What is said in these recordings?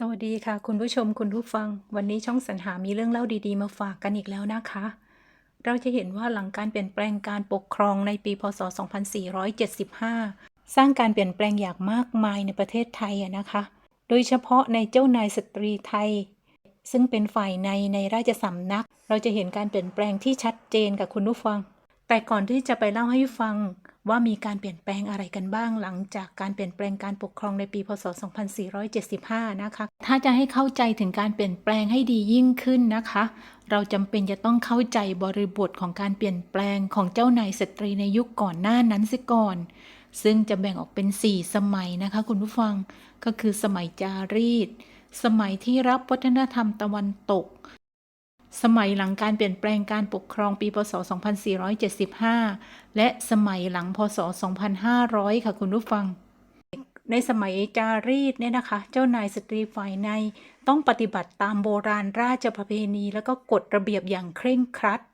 สวัสดีค่ะ คุณผู้ชมคุณผู้ฟัง วันนี้ช่องสรรหามีเรื่องเล่าดีๆ มาฝากกันอีกแล้วนะคะ เราจะเห็นว่าหลังการเปลี่ยนแปลงการปกครองในปีพศ 2475 สร้างการเปลี่ยนแปลงอย่างมากมายในประเทศไทยนะคะ โดยเฉพาะในเจ้านายสตรีไทย ซึ่งเป็นฝ่ายในในราชสำนัก เราจะเห็นการเปลี่ยนแปลงที่ชัดเจนกับคุณผู้ฟัง แต่ก่อนที่จะไปเล่าให้ฟัง ว่ามีการเปลี่ยนแปลงอะไรกันบ้างหลังจากการเปลี่ยนแปลงการปกครองในปี พศ 2475 นะคะ ถ้าจะให้เข้าใจถึงการเปลี่ยนแปลงให้ดียิ่งขึ้นนะคะ เราจำเป็นจะต้องเข้าใจบริบทของการเปลี่ยนแปลงของเจ้านายสตรีในยุคก่อนหน้านั้นสิก่อน ซึ่งจะแบ่งออกเป็น 4 สมัยนะคะ คุณผู้ฟัง ก็คือสมัยจารีต สมัยที่รับวัฒนธรรมตะวันตก สมัยหลังการเปลี่ยนแปลงการปกครองปีพศ 2475 และสมัยหลังพศ 2500 ค่ะคุณผู้ฟัง ในสมัยจารีตเนี่ยนะคะ เจ้านายสตรีฝ่ายในต้องปฏิบัติตามโบราณราชประเพณี แล้วก็กฎระเบียบอย่างเคร่งครัดเ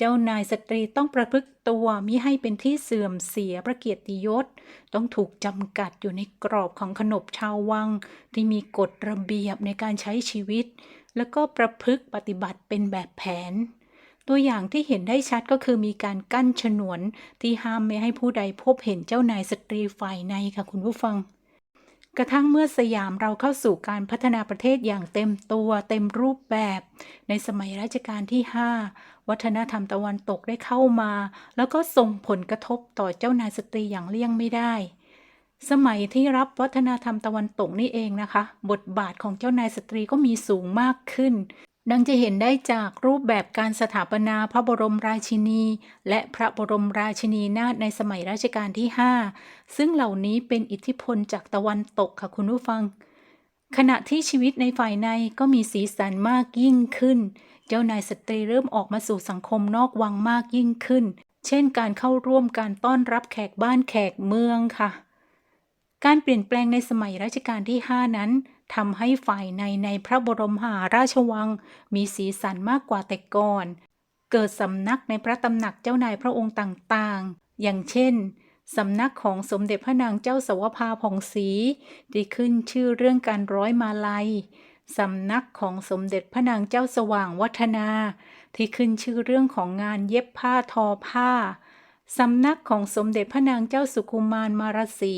จ้านายสตรีต้องประพฤติตัวมิให้เป็นที่เสื่อมเสียพระเกียรติยศ ต้องถูกจำกัดอยู่ในกรอบของขนบชาววัง ที่มีกฎระเบียบในการใช้ชีวิต แล้วก็ประพฤติปฏิบัติเป็นแบบแผน ตัวอย่างที่เห็นได้ชัดก็คือมีการกั้นฉนวนที่ห้ามไม่ให้ผู้ใดพบเห็นเจ้านายสตรีฝ่ายในค่ะคุณผู้ฟัง กระทั่งเมื่อสยามเราเข้าสู่การพัฒนาประเทศอย่างเต็มตัวเต็มรูปแบบ ในสมัยรัชกาลที่ 5 วัฒนธรรมตะวันตกได้เข้ามา แล้วก็ส่งผลกระทบต่อเจ้านายสตรีอย่างเลี่ยงไม่ได้ สมัยที่รับวัฒนธรรมตะวันตกนี่เองนะคะ บทบาทของเจ้านายสตรีก็มีสูงมากขึ้น ดังจะเห็นได้จากรูปแบบการสถาปนาพระบรมราชินี และพระบรมราชินีนาถในสมัยรัชกาลที่ 5 ซึ่งเหล่านี้เป็นอิทธิพลจากตะวันตกค่ะคุณผู้ฟัง ขณะที่ชีวิตในฝ่ายในก็มีสีสันมากยิ่งขึ้น เจ้านายสตรีเริ่มออกมาสู่สังคมนอกวังมากยิ่งขึ้น เช่นการเข้าร่วมการต้อนรับแขกบ้านแขกเมืองค่ะ การเปลี่ยนแปลงในสมัยรัชกาลที่ 5 นั้นทำให้ฝ่ายในในพระบรมหาราชวัง มีสีสันมากกว่าแต่ก่อน เกิดสำนักในพระตำหนักเจ้านายพระองค์ต่างๆ อย่างเช่นสำนักของสมเด็จพระนางเจ้าสวภาผ่องศรีที่ขึ้นชื่อเรื่องการร้อยมาลัยสำนักของสมเด็จพระนางเจ้าสว่างวัฒนา ที่ขึ้นชื่อเรื่องของงานเย็บผ้าทอผ้าสำนักของสมเด็จพระนางเจ้าสุขุมารมารสี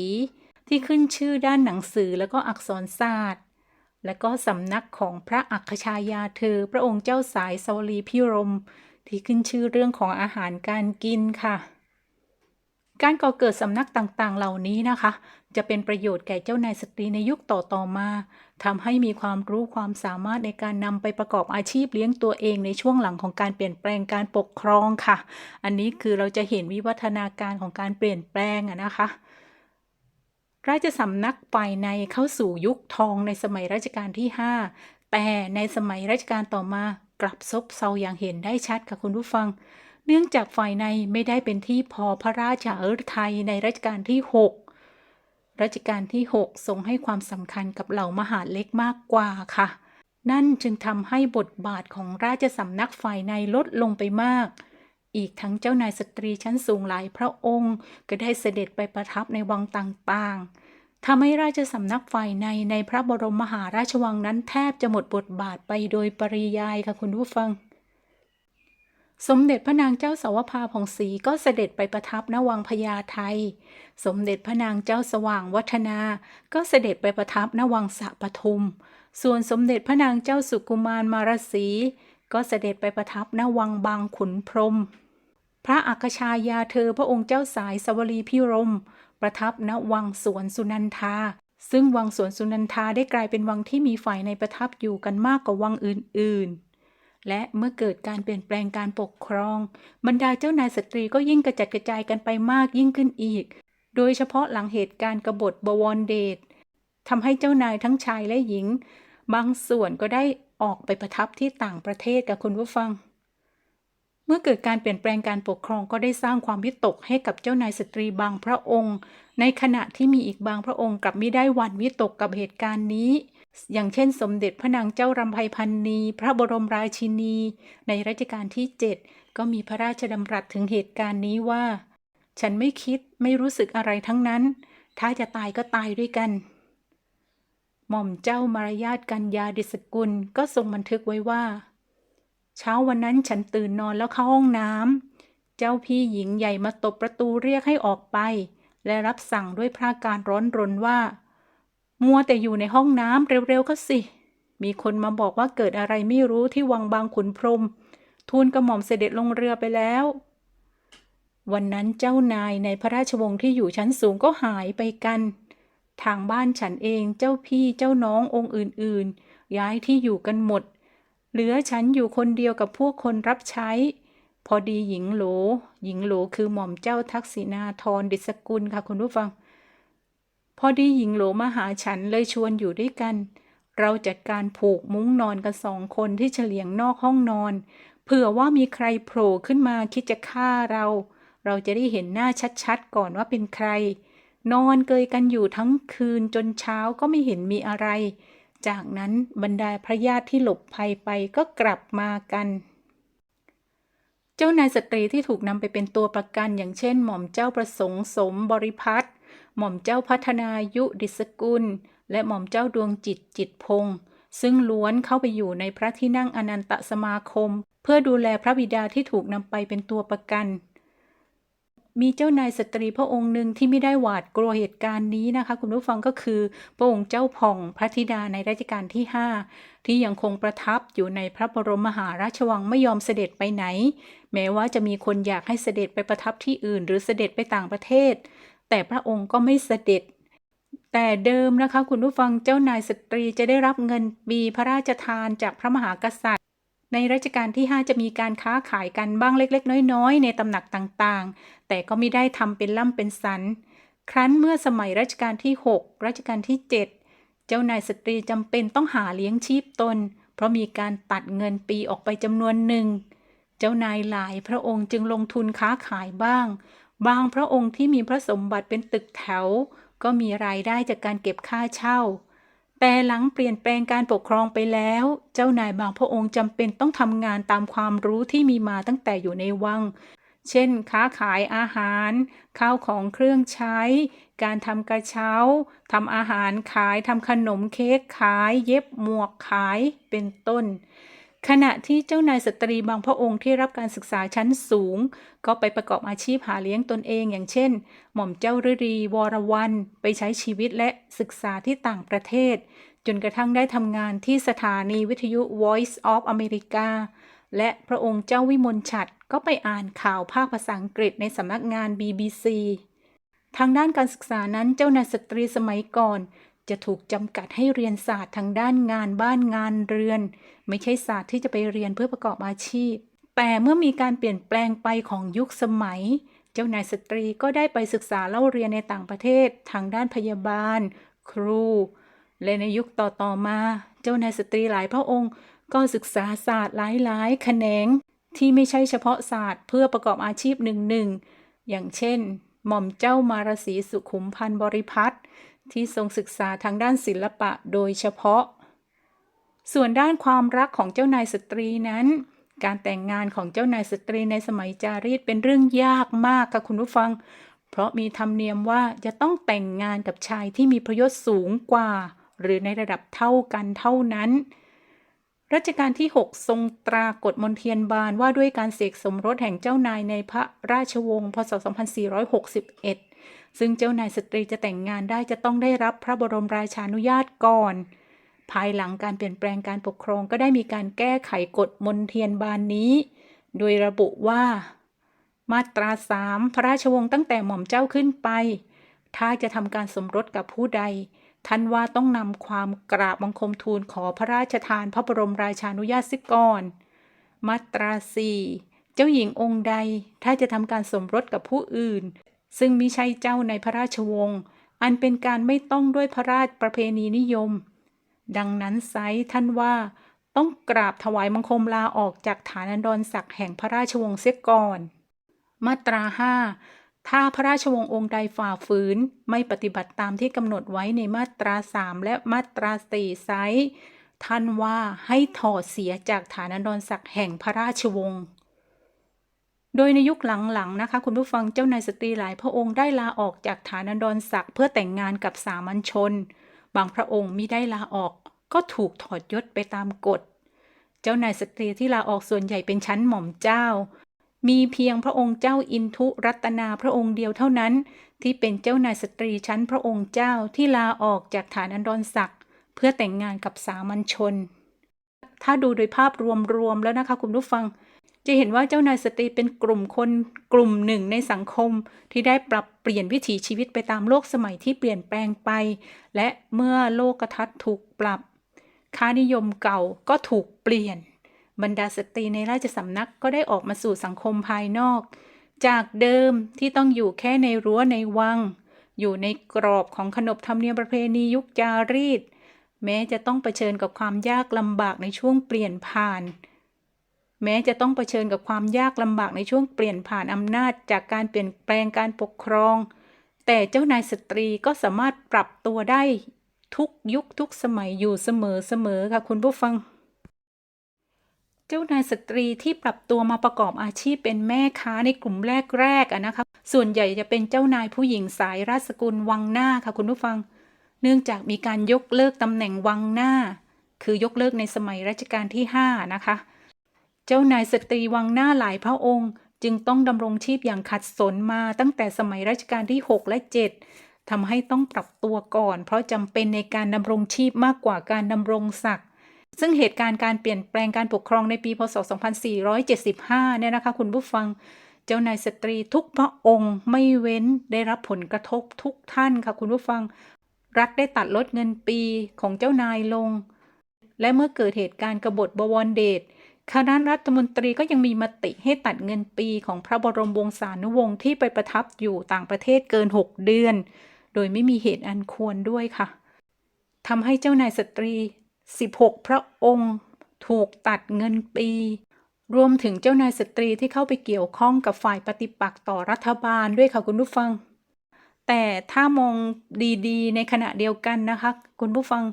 ที่ขึ้นชื่อด้านหนังสือแล้วก็อักษรศาสตร์ และก็สำนักของพระอัคชายาเธอ พระองค์เจ้าสายสวลีพิรม ที่ขึ้นชื่อเรื่องของอาหารการกินค่ะ การก่อเกิดสำนักต่างๆ เหล่านี้นะคะ จะเป็นประโยชน์แก่เจ้านายสตรีในยุคต่อๆมาทำให้มีความรู้ความสามารถในการนำไปประกอบอาชีพเลี้ยงตัวเองในช่วงหลังของการเปลี่ยนแปลงการปกครองค่ะ อันนี้คือเราจะเห็นวิวัฒนาการของการเปลี่ยนแปลงนะคะ ราชสำนักฝ่ายในเข้าสู่ยุคทองในสมัยรัชกาลที่ 5 แต่ในสมัยรัชกาลต่อมากลับซบเซาอย่างเห็นได้ชัดค่ะคุณผู้ฟัง เนื่องจากฝ่ายในไม่ได้เป็นที่พอพระราชาฤทัยในรัชกาลที่ 6 รัชกาลที่ 6 ทรงให้ความสำคัญกับเหล่ามหาเล็กมากกว่าค่ะ นั่นจึงทำให้บทบาทของราชสำนักฝ่ายในลดลงไปมาก อีกทั้งเจ้านายสตรีชั้นสูงหลายพระองค์ก็ได้เสด็จไปประทับในวังต่างๆทำให้ราชสำนักฝ่ายในในพระบรมมหาราชวังนั้นแทบจะหมดบทบาทไปโดยปริยายค่ะคุณผู้ฟัง สมเด็จพระนางเจ้าสาวภาผ่องศรีก็เสด็จไปประทับณวังพญาไทสมเด็จพระนางเจ้าสว่างวัฒนา ก็เสด็จไปประทับณวังสะปทุม ส่วนสมเด็จพระนางเจ้าสุกุมารมารสีก็เสด็จไปประทับณวังบางขุนพรหม พระอัคชายาเธอพระองค์เจ้าสายสวลีพิรม ประทับณวังสวนสุนันทา ซึ่งวังสวนสุนันทาได้กลายเป็นวังที่มีฝ่ายในประทับอยู่กันมากกว่าวังอื่นๆ และเมื่อเกิดการเปลี่ยนแปลงการปกครอง บรรดาเจ้านายสตรีก็ยิ่งกระจัดกระจายกันไปมากยิ่งขึ้นอีก โดยเฉพาะหลังเหตุการณ์กบฏบวรเดชทำให้เจ้านายทั้งชายและหญิง บางส่วนก็ได้ออกไปประทับที่ต่างประเทศกับคุณผู้ฟัง เมื่อเกิดการเปลี่ยนแปลงการปกครองก็ได้สร้างความวิตกให้กับเจ้านายสตรีบางพระองค์ ในขณะที่มีอีกบางพระองค์กลับไม่ได้วันวิตกกับเหตุการณ์นี้ อย่างเช่น สมเด็จพระนางเจ้ารำไพพันนีพระบรมราชินี ในรัชกาลที่ 7 ก็มีพระราชดำรัสถึงเหตุการณ์นี้ว่า ฉันไม่คิดไม่รู้สึกอะไรทั้งนั้น ถ้าจะตายก็ตายด้วยกัน หม่อมเจ้ามารยาทกัญญาดิสกุลก็ทรงบันทึกไว้ว่า เช้าวันนั้นฉันตื่นนอนแล้วเข้าห้องน้ำเจ้าพี่หญิงใหญ่มาตบประตูเรียกให้ออกไป และรับสั่งด้วยพระการร้อนรนว่า มัวแต่อยู่ในห้องน้ำเร็วๆก็สิ มีคนมาบอกว่าเกิดอะไรไม่รู้ที่วังบางขุนพรม ทูลกระหม่อมเสด็จลงเรือไปแล้ว วันนั้นเจ้านายในพระราชวงศ์ที่อยู่ชั้นสูงก็หายไปกัน ทางบ้านฉันเองเจ้าพี่เจ้าน้ององค์อื่นๆ ย้ายที่อยู่กันหมด เหลือฉันอยู่คนเดียวกับพวกคนรับใช้ พอดีหญิงโหล หญิงโหลคือหม่อมเจ้าทักษิณาธรดิษกุลค่ะคุณผู้ฟัง พอดีหญิงโหลมาหาฉันเลยชวนอยู่ด้วยกัน เราจัดการผูกมุ้งนอนกันสองคนที่เฉลียงนอกห้องนอน เผื่อว่ามีใครโผล่ขึ้นมาคิดจะฆ่าเรา เราจะได้เห็นหน้าชัดๆก่อนว่าเป็นใคร นอนเกยกันอยู่ทั้งคืนจนเช้าก็ไม่เห็นมีอะไร จากนั้นบรรดาพระญาติที่หลบภัยไปก็กลับมากัน เจ้านายสตรีที่ถูกนำไปเป็นตัวประกันอย่างเช่น หม่อมเจ้าประสงค์สมบริพัตรหม่อมเจ้าพัฒนายุดิสกุล และหม่อมเจ้าดวงจิตจิตพงศ์ซึ่งล้วนเข้าไปอยู่ในพระที่นั่งอนันตสมาคม เพื่อดูแลพระบิดาที่ถูกนำไปเป็นตัวประกัน มีเจ้านายสตรีพระองค์หนึ่งที่ไม่ได้หวาดกลัวเหตุการณ์นี้นะคะ คุณผู้ฟังก็คือพระองค์เจ้าผ่องพระธิดาในรัชกาลที่ 5 ที่ยังคงประทับอยู่ในพระบรมมหาราชวังไม่ยอมเสด็จไปไหน แม้ว่าจะมีคนอยากให้เสด็จไปประทับที่อื่น หรือเสด็จไปต่างประเทศ แต่พระองค์ก็ไม่เสด็จ แต่เดิมนะคะ คุณผู้ฟังเจ้านายสตรีจะได้รับเงินปีพระราชทานจากพระมหากษัตริย์ ในรัชกาลที่ 5 จะมีการค้าขายกันบ้างเล็ก ๆ น้อย ๆ ในตำหนักต่างๆ แต่ก็ไม่ได้ทำเป็นล่ำเป็นสัน ครั้นเมื่อสมัยรัชกาลที่ 6 รัชกาลที่ 7 เจ้านายสตรีจำเป็นต้องหาเลี้ยงชีพตน เพราะมีการตัดเงินปีออกไปจำนวนหนึ่ง เจ้านายหลายพระองค์จึงลงทุนค้าขายบ้าง บางพระองค์ที่มีพระสมบัติเป็นตึกแถว ก็มีรายได้จากการเก็บค่าเช่า แต่หลังเปลี่ยนแปลงการปกครองไปแล้ว เจ้านายบางพระองค์จำเป็นต้องทำงานตามความรู้ที่มีมาตั้งแต่อยู่ในวัง เช่น ค้าขายอาหาร ข้าวของเครื่องใช้ การทำกระเช้าทำอาหารขายทำขนมเค้กขาย เย็บหมวกขายเป็นต้น ขณะที่เจ้านายสตรีบางพระองค์ที่รับการศึกษาชั้นสูง ก็ไปประกอบอาชีพหาเลี้ยงตนเองอย่างเช่น หม่อมเจ้าฤดีวรวันไปใช้ชีวิตและศึกษาที่ต่างประเทศ จนกระทั่งได้ทำงานที่สถานีวิทยุ Voice of America และพระองค์เจ้าวิมลฉัตรก็ไปอ่านข่าวภาคภาษาอังกฤษในสำนักงาน BBC ทางด้านการศึกษานั้นเจ้านายสตรีสมัยก่อน จะถูกจำกัดให้เรียนศาสตร์ทางด้านงานบ้านงานเรือน ไม่ใช่ศาสตร์ที่จะไปเรียนเพื่อประกอบอาชีพ แต่เมื่อมีการเปลี่ยนแปลงไปของยุคสมัย เจ้านายสตรีก็ได้ไปศึกษาเล่าเรียนในต่างประเทศ ทางด้านพยาบาล ครู และในยุคต่อๆมา เจ้านายสตรีหลายพระองค์ ก็ศึกษาศาสตร์หลายๆแขนง ที่ไม่ใช่เฉพาะศาสตร์เพื่อประกอบอาชีพหนึ่งๆอย่างเช่น หม่อมเจ้ามารสีสุขุมพันธ์บริพัตร ที่ทรงศึกษาทางด้านศิลปะโดยเฉพาะ ส่วนด้านความรักของเจ้านายสตรีนั้น การแต่งงานของเจ้านายสตรีในสมัยจารีตเป็นเรื่องยากมากค่ะคุณผู้ฟัง เพราะมีธรรมเนียมว่าจะต้องแต่งงานกับชายที่มีพระยศสูงกว่า หรือในระดับเท่ากันเท่านั้นรัชกาลที่ 6 ทรงตรากฎมนเทียนบานว่าด้วยการเสกสมรสแห่งเจ้านายในพระราชวงศ์พศ 2461 ซึ่งเจ้านายสตรีจะแต่งงานได้จะต้องได้รับพระบรมราชานุญาตก่อน ภายหลังการเปลี่ยนแปลงการปกครองก็ได้มีการแก้ไขกฎมนเทียนบานนี้ โดยระบุว่า มาตราสามพระราชวงศ์ตั้งแต่หม่อมเจ้าขึ้นไป ถ้าจะทำการสมรสกับผู้ใดท่านว่าต้องนำความกราบบังคมทูลขอพระราชทานพระบรมราชานุญาตซิก่อน มาตราสี่เจ้าหญิงองค์ใด ถ้าจะทำการสมรสกับผู้อื่น ซึ่งมิใช่เจ้าในพระราชวงศ์อันเป็นการไม่ต้องด้วยพระราชประเพณีนิยม ดังนั้นไซท่านว่าต้องกราบถวายบังคมลาออกจากฐานันดรศักดิ์แห่งพระราชวงศ์เสียก่อน มาตราห้าถ้าพระราชวงศ์องค์ใดฝ่าฝืน ไม่ปฏิบัติตามที่กำหนดไว้ในมาตราสามและมาตราสี่ไซท่านว่าให้ถอดเสียจากฐานันดรศักดิ์แห่งพระราชวงศ์ โดยในยุคหลังๆนะคะ คุณผู้ฟังเจ้านายสตรีหลายพระองค์ได้ลาออกจากฐานันดรศักดิ์เพื่อแต่งงานกับสามัญชน บางพระองค์มิได้ลาออก ก็ถูกถอดยศไปตามกฎ เจ้านายสตรีที่ลาออกส่วนใหญ่เป็นชั้นหม่อมเจ้า มีเพียงพระองค์เจ้าอินทุรัตนาพระองค์เดียวเท่านั้น ที่เป็นเจ้านายสตรีชั้นพระองค์เจ้าที่ลาออกจากฐานันดรศักดิ์เพื่อแต่งงานกับสามัญชน ถ้าดูโดยภาพรวมๆแล้วนะคะคุณผู้ฟัง จะเห็นว่าเจ้านายสตรีเป็นกลุ่มคนกลุ่มหนึ่งในสังคม ที่ได้ปรับเปลี่ยนวิถีชีวิตไปตามโลกสมัยที่เปลี่ยนแปลงไป และเมื่อโลกทัศน์ถูกปรับ ค่านิยมเก่าก็ถูกเปลี่ยน บรรดาสตรีในราชสำนักก็ได้ออกมาสู่สังคมภายนอก จากเดิมที่ต้องอยู่แค่ในรั้วในวัง อยู่ในกรอบของขนบธรรมเนียมประเพณียุคจารีต แม้จะต้องเผชิญกับความยากลำบากในช่วงเปลี่ยนผ่าน แม้จะต้องเผชิญกับความยากลำบากในช่วงเปลี่ยนผ่านอำนาจจากการเปลี่ยนแปลงการปกครอง แต่เจ้านายสตรีก็สามารถปรับตัวได้ทุกยุคทุกสมัยอยู่เสมอเสมอค่ะคุณผู้ฟัง เจ้านายสตรีที่ปรับตัวมาประกอบอาชีพเป็นแม่ค้าในกลุ่มแรกๆอะนะคะ ส่วนใหญ่จะเป็นเจ้านายผู้หญิงสายราชสกุลวังหน้าค่ะคุณผู้ฟัง เนื่องจากมีการยกเลิกตำแหน่งวังหน้า คือยกเลิกในสมัยรัชกาลที่ 5 นะคะเจ้านายสตรีวังหน้าหลายพระองค์ จึงต้องดำรงชีพอย่างขัดสนมาตั้งแต่สมัยรัชกาลที่ 6 และ 7ทำให้ต้องปรับตัวก่อน เพราะจำเป็นในการดำรงชีพมากกว่าการดำรงศักดิ์ซึ่งเหตุการณ์การเปลี่ยนแปลงการปกครองในปี พศ 2475 เนี่ยนะคะคุณผู้ฟัง เจ้านายสตรีทุกพระองค์ไม่เว้นได้รับผลกระทบทุกท่านค่ะคุณผู้ฟัง รัฐได้ตัดลดเงินปีของเจ้านายลง และเมื่อเกิดเหตุการณ์กบฏบวรเดช คณะรัฐมนตรีก็ยังมีมติให้ตัดเงินปีของพระบรมวงศานุวงศ์ที่ไปประทับอยู่ต่างประเทศเกิน 6 เดือน โดยไม่มีเหตุอันควรด้วยค่ะทำให้เจ้านายสตรี 16 พระองค์ ถูกตัดเงินปี รวมถึงเจ้านายสตรีที่เข้าไปเกี่ยวข้องกับฝ่ายปฏิปักษ์ต่อรัฐบาลด้วยค่ะคุณผู้ฟัง แต่ถ้ามองดีๆ ในขณะเดียวกันนะคะ คุณผู้ฟัง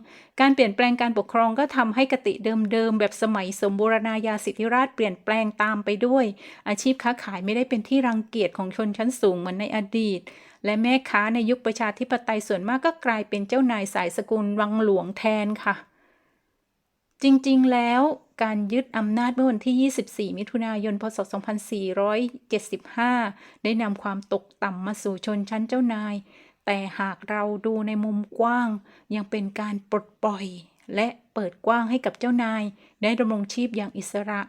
การเปลี่ยนแปลงการปกครองก็ทำให้กติเดิมๆ แบบสมัยสมบูรณาญาสิทธิราชเปลี่ยนแปลงตามไปด้วย อาชีพค้าขายไม่ได้เป็นที่รังเกียจของชนชั้นสูงเหมือนในอดีต และแม่ค้าในยุคประชาธิปไตยส่วนมากก็กลายเป็นเจ้านายสายสกุลวังหลวงแทนค่ะ จริงๆแล้ว การยึดอำนาจเมื่อวันที่ 24 มิถุนายน พศ 2475 ได้นำความตกต่ำมาสู่ชนชั้นเจ้านาย แต่หากเราดูในมุมกว้าง ยังเป็นการปลดปล่อย และเปิดกว้างให้กับเจ้านาย ได้ดำรงชีพอย่างอิสระ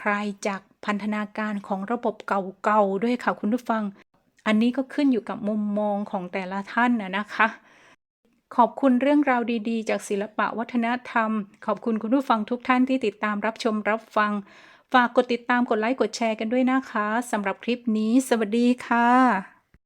คลายจากพันธนาการของระบบเก่าๆ ด้วยค่ะคุณผู้ฟัง อันนี้ก็ขึ้นอยู่กับมุมมองของแต่ละท่านนะนะคะ ขอบคุณเรื่องราวดีๆ จากศิลปะวัฒนธรรม ขอบคุณคุณผู้ฟังทุกท่านที่ติดตามรับชมรับฟัง ฝากกดติดตามกดไลค์กดแชร์กันด้วยนะคะสำหรับคลิปนี้ สวัสดีค่ะ